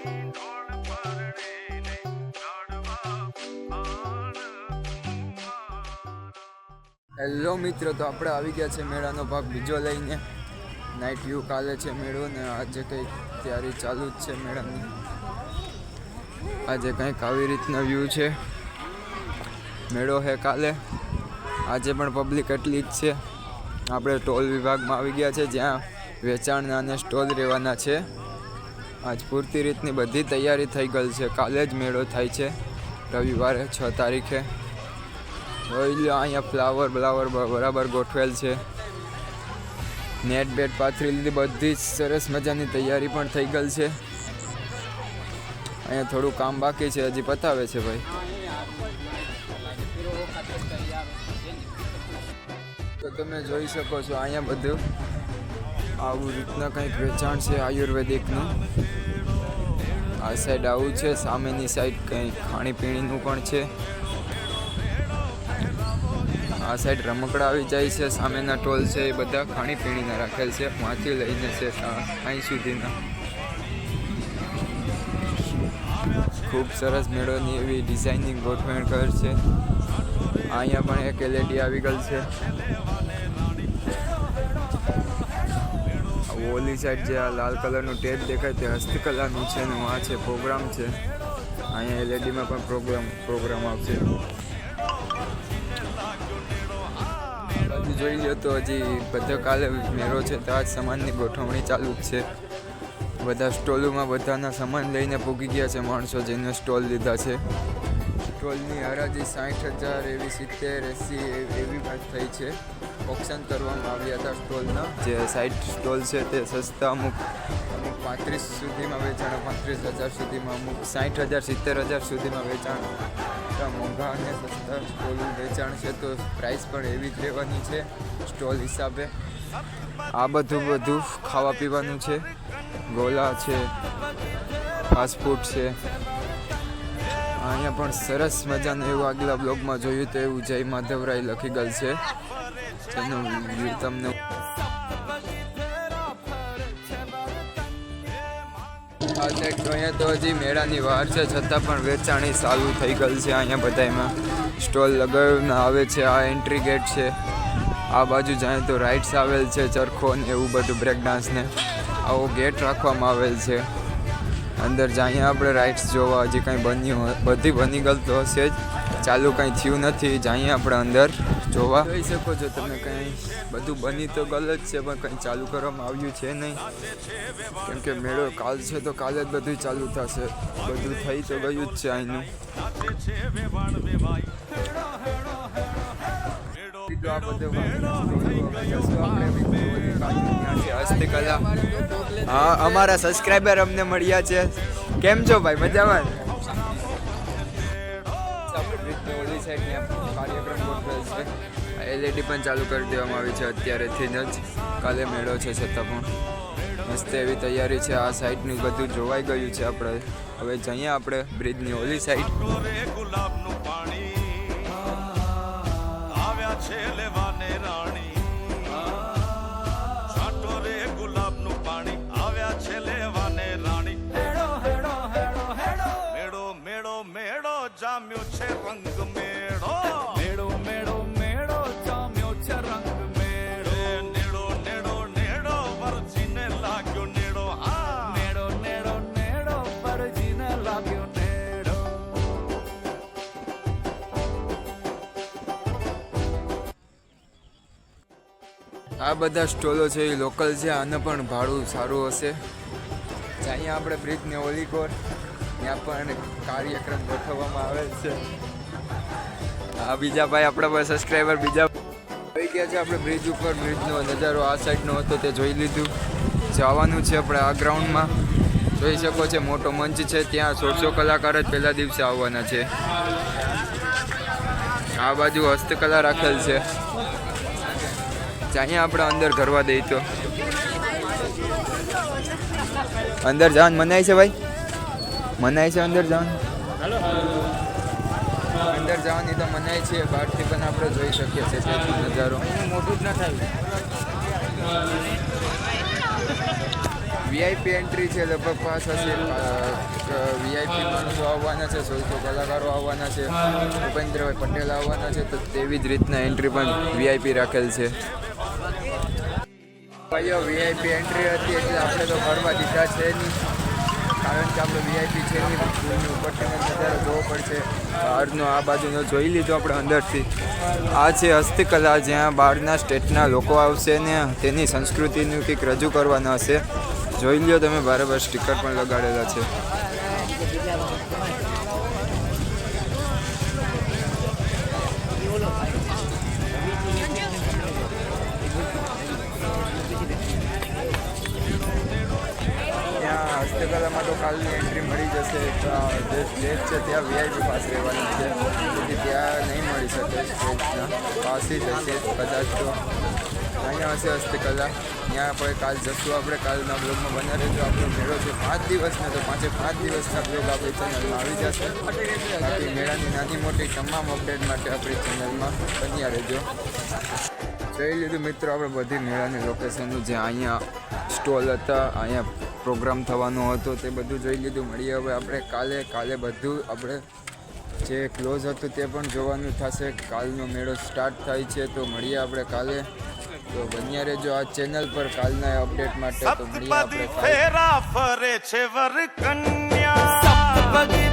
Hello મિત્રો, તો આપણે આવી ગયા છે મેળાનો ભાગ બીજો લઈને. નાઇટ વ્યૂ કાલે છે મેળો ને આજે કંઈક તૈયારી ચાલુ જ છે મેળાની. આજે કંઈક આવી રીતના વ્યૂ છે. મેળો છે કાલે. આજે પણ પબ્લિક એટલી જ છે. આપણે ટોલ વિભાગમાં આવી ગયા છે જ્યાં વેચાણના અને સ્ટોલ રહેવાના છે. આજ પૂરતી રીતની બધી તૈયારી થઈ ગઈ છે. કાલે જ મેળો થાય છે રવિવારે છ તારીખે. જોઈ લો અહીંયા ફ્લાવર બ્લાવર બરાબર ગોઠવેલ છે. નેટ બેટ પાથરી લીધી, બધી જ સરસ મજાની તૈયારી પણ થઈ ગઈ છે. અહીંયા થોડું કામ બાકી છે, હજી પતાવે છે ભાઈ. તો તમે જોઈ શકો છો, અહીંયા બધું આવું રીતના કંઈક વેચાણ છે આયુર્વેદિકનું. આ સાઈડ આવું છે, સામેની સાઈડ કંઈક ખાણીપીણીનું પણ છે. આ સાઈડ રમકડા આવી જાય છે, સામેના ટોલ છે, એ બધા ખાણીપીણીના રાખેલ છે. ત્યાંથી લઈને છે અહીં સુધીના. ખૂબ સરસ મેળોની એવી ડિઝાઇનિંગ ગોઠવણ કર છે. અહીંયા પણ એક એલઈડી આવી ગયેલ છે. ઓલી સાઈડ જે આ લાલ કલરનું ટેપ દેખાય તે હસ્તકલાનું છે ને આ છે પ્રોગ્રામ છે. અહીંયા એલઈડીમાં પણ પ્રોગ્રામ પ્રોગ્રામ આવશે. જોઈ લો તો હજી બધો કાલે મેળો છે તો આજ સામાનની ગોઠવણી ચાલુ છે. બધા સ્ટોલોમાં બધાના સામાન લઈને પૂગી ગયા છે માણસો જેને સ્ટોલ લીધા છે. સ્ટોલની હરાજી સાઠ હજાર એવી સિત્તેર, એંસી એવી વાત થઈ છે. ઓપ્શન કરવામાં આવ્યા હતા સ્ટોલના. જે સાઈડ સ્ટોલ છે તે સસ્તા અમુક અમુક પાંત્રીસ સુધીમાં વેચાણ પાંત્રીસ હજાર સુધીમાં અમુક સાઠ હજાર સિત્તેર હજાર સુધીમાં વેચાણ. મોંઘા અને સસ્તા સ્ટોલનું વેચાણ છે તો પ્રાઇસ પણ એવી જ રહેવાની છે સ્ટોલ હિસાબે. આ બધું બધું ખાવા પીવાનું છે. ગોલા છે ફાસ્ટફૂડ છે. અહીંયા પણ સરસ મજાનું એવું આગલા બ્લોગમાં જોયું તો એવું જય માધવરાય લખી ગયેલ છે. જેનું વ્યૂ તમને અહીંયા તો હજી મેળાની વાર છે, છતાં પણ વેચાણી ચાલુ થઈ ગયેલ છે, અહીંયા બધામાં સ્ટોલ લગાવીને આવે છે, આ એન્ટ્રી ગેટ છે, આ બાજુ જાય તો રાઇડ્સ આવેલ છે, ચરખો ને એવું બધું બ્રેક ડાન્સને આવો ગેટ રાખવામાં આવેલ છે. અંદર જઈએ આપણે રાઇડ્સ જોવા હજી કંઈ બન્યું બધી બની ગયેલ તો હશે જ, ચાલુ કંઈ થયું નથી જઈએ આપણે અંદર જોવા. જોઈ શકો છો તમે કંઈ. બધું બની તો ગલત છે પણ કંઈ ચાલુ કરવામાં આવ્યું છે નહીં. કેમ કે મેળો કાલ છે તો કાલે જ બધું ચાલુ થશે. બધું થઈ તો ગયું જ છે અહીંનું. હા અમારા સબસ્ક્રાઈબર અમને મળ્યા છે. કેમ છો ભાઈ? મજામાં? એલઈડી પણ ચાલુ કરી દેવામાં આવી છે અત્યારેથી જ. કાલે મેળો છે છતાં પણ. મસ્ત એવી તૈયારી છે. આ સાઈડનું બધું જોવાઈ ગયું છે આપણે. હવે જઈએ આપણે બ્રિજની ઓલી સાઈડ રે ગુલાબનું પાણી આવ્યા છે લેવાને રાણી. છાંટો રે ગુલાબનું પાણી. આવ્યા છે લેવાને રાણી. મેળો મેળો મેળો જામ્યો છે રંગ મેળો આ બધા સ્ટોલો છે, એ લોકલ છે, આને પણ ભાડું સારું હશે. અહીંયા આપણે બ્રિજને ઓલીકોર ત્યાં પણ કાર્યક્રમ ગોઠવવામાં આવેલ છે. આ બીજા ભાઈ આપણા પાસે સબસ્ક્રાઈબર બીજા આવી ગયા છે આપણે બ્રિજ ઉપર. બ્રિજનો નજારો આ સાઈડનો હતો, તે જોઈ લીધું. જવાનું છે આપણે આ ગ્રાઉન્ડમાં જોઈ શકો છો, મોટો મંચ છે, ત્યાં સોળસો કલાકાર જ પહેલા દિવસે આવવાના છે. આ બાજુ હસ્તકલા રાખેલ છે. અહીંયા આપણે અંદર કરવા દઈ તો. અંદર જવાનું? મનાય છે ભાઈ? મનાય છે અંદર જવાનું? અંદર જવાની તો મનાય છે. બહારથી પણ આપણે જોઈ શકીએ છીએ નજારો. મોટું જ ના થાય. વીઆઈપી એન્ટ્રી છે લગભગ પાસ હશે વીઆઈપી માણસો આવવાના છે સોળસો કલાકારો આવવાના છે. ભૂપેન્દ્રભાઈ પટેલ આવવાના છે તો તેવી જ રીતના એન્ટ્રી પણ વીઆઈપી રાખેલ છે. ભાઈઓ વીઆઈપી એન્ટ્રી હતી એટલે આપણે તો કરવા દીધા છે નહીં. કારણ કે આપણે વીઆઈપી છે નહીં સ્કૂલની ઉપરથી નજારો જોવો પડશે. બહારનો આ બાજુનો જોઈ લીધો આપણે અંદરથી. આ છે હસ્તકલા, જ્યાં બહારના સ્ટેટના લોકો આવશે ને તેની સંસ્કૃતિનું કંઈક રજૂ કરવાના હશે. જોઈ લ્યો તમે બરાબર સ્ટીકર પણ લગાડેલા છે ત્યાં હસ્તકલામાં તો કાલની એન્ટ્રી મળી જશે જે સ્ટેજ છે ત્યાં વીઆઈપી પાસ રહેવાની છે. તેથી ત્યાં નહીં મળી શકે સ્ટેજના પાસી જશે કદાચ તો. અહીંયા હશે હસ્તકલા. ત્યાં આપણે કાલ જશું આપણે. કાલના બ્લોગમાં બના રહેજો. આપણો મેળો છે પાંચ દિવસનો, તો પાંચે પાંચ દિવસના બ્લોગ આપણી ચેનલમાં આવી જશે. બાકી મેળાની નાની મોટી તમામ અપડેટ માટે આપણી ચેનલમાં બન્યા રહેજો. જોઈ લીધું મિત્રો, આપણે બધી મેળાની લોકેશનનું જે અહીંયા સ્ટોલ હતા, અહીંયા પ્રોગ્રામ થવાનો હતો તે બધું જોઈ લીધું. મળીએ હવે આપણે કાલે કાલે બધું આપણે જે ક્લોઝ હતું તે પણ જોવાનું થશે. કાલનો મેળો સ્ટાર્ટ થાય છે તો મળીએ આપણે કાલે. તો બન્યા રહેજો આ ચેનલ પર કાલના અપડેટ માટે. તો મળીએ આપણે ફેરા ફરે છે વર કન્યા